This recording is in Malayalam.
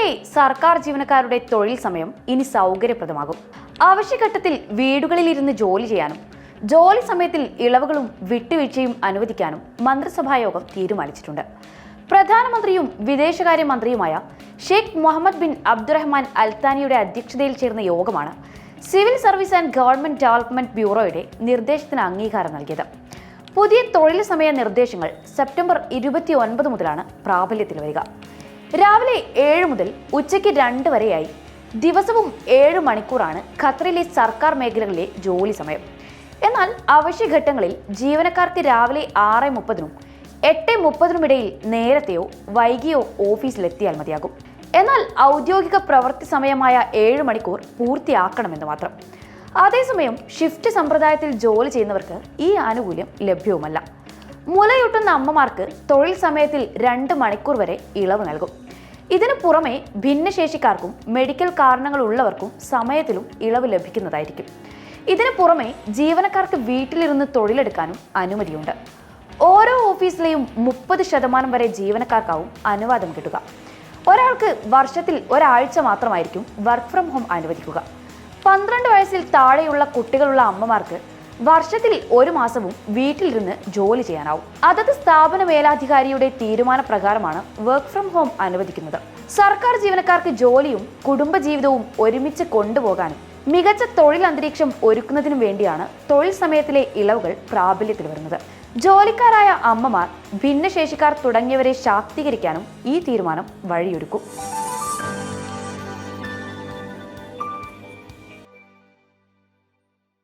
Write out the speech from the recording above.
കേരളത്തിലെ സർക്കാർ ജീവനക്കാരുടെ തൊഴിൽ സമയം ഇനി സൗകര്യപ്രദമാകും. ആവശ്യഘട്ടത്തിൽ വീടുകളിലിരുന്ന് ജോലി ചെയ്യാനും ജോലി സമയത്തിൽ ഇളവുകളും വിട്ടുവീഴ്ചയും അനുവദിക്കാനും മന്ത്രിസഭായോഗം തീരുമാനിച്ചിട്ടുണ്ട്. പ്രധാനമന്ത്രിയും വിദേശകാര്യമന്ത്രിയുമായ ഷെയ്ഖ് മുഹമ്മദ് ബിൻ അബ്ദുറഹ്മാൻ അൽത്താനിയുടെ അധ്യക്ഷതയിൽ ചേർന്ന യോഗമാണ് civil service and government development ബ്യൂറോയുടെ നിർദ്ദേശത്തിന് അംഗീകാരം നൽകിയത്. പുതിയ തൊഴിൽ സമയ നിർദ്ദേശങ്ങൾ സെപ്റ്റംബർ ഇരുപത്തി ഒൻപത് മുതലാണ് പ്രാബല്യത്തിൽ വരിക. രാവിലെ ഏഴ് മുതൽ ഉച്ചയ്ക്ക് രണ്ട് വരെയായി. ദിവസവും ഏഴ് മണിക്കൂറാണ് ഖത്തറിലെ സർക്കാർ മേഖലകളിലെ ജോലി സമയം. എന്നാൽ അവശ്യഘട്ടങ്ങളിൽ ജീവനക്കാർക്ക് രാവിലെ ആറ് മുപ്പതിനും എട്ട് മുപ്പതിനുമിടയിൽ നേരത്തെയോ വൈകിയോ ഓഫീസിലെത്തിയാൽ മതിയാകും. എന്നാൽ ഔദ്യോഗിക പ്രവൃത്തി സമയമായ ഏഴ് മണിക്കൂർ പൂർത്തിയാക്കണമെന്ന് മാത്രം. അതേസമയം ഷിഫ്റ്റ് സമ്പ്രദായത്തിൽ ജോലി ചെയ്യുന്നവർക്ക് ഈ ആനുകൂല്യം ലഭ്യവുമല്ല. മുലയൂട്ടുന്ന അമ്മമാർക്ക് തൊഴിൽ സമയത്തിൽ രണ്ട് മണിക്കൂർ വരെ ഇളവ് നൽകും. ഇതിനു പുറമെ ഭിന്നശേഷിക്കാർക്കും മെഡിക്കൽ കാരണങ്ങൾ ഉള്ളവർക്കും സമയത്തിലും ഇളവ് ലഭിക്കുന്നതായിരിക്കും. ഇതിനു പുറമെ ജീവനക്കാർക്ക് വീട്ടിലിരുന്ന് തൊഴിലെടുക്കാനും അനുമതിയുണ്ട്. ഓരോ ഓഫീസിലെയും മുപ്പത് ശതമാനം വരെ ജീവനക്കാർക്കാവും അനുവാദം കിട്ടുക. ഒരാൾക്ക് വർഷത്തിൽ ഒരാഴ്ച മാത്രമായിരിക്കും വർക്ക് ഫ്രം ഹോം അനുവദിക്കുക. പന്ത്രണ്ട് വയസ്സിൽ താഴെയുള്ള കുട്ടികളുള്ള അമ്മമാർക്ക് വർഷത്തിൽ ഒരു മാസവും വീട്ടിലിരുന്ന് ജോലി ചെയ്യാനാവും. അതത് സ്ഥാപന മേലാധികാരിയുടെ തീരുമാനപ്രകാരമാണ് വർക്ക് ഫ്രം ഹോം അനുവദിക്കുന്നത്. സർക്കാർ ജീവനക്കാർക്ക് ജോലിയും കുടുംബജീവിതവും ഒരുമിച്ച് കൊണ്ടുപോകാനും മികച്ച തൊഴിൽ അന്തരീക്ഷം ഒരുക്കുന്നതിനും വേണ്ടിയാണ് തൊഴിൽ സമയത്തിലെ ഇളവുകൾ പ്രാബല്യത്തിൽ വരുന്നത്. ജോലിക്കാരായ അമ്മമാർ ഭിന്നശേഷിക്കാർ തുടങ്ങിയവരെ ശാക്തീകരിക്കാനും ഈ തീരുമാനം വഴിയൊരുക്കും.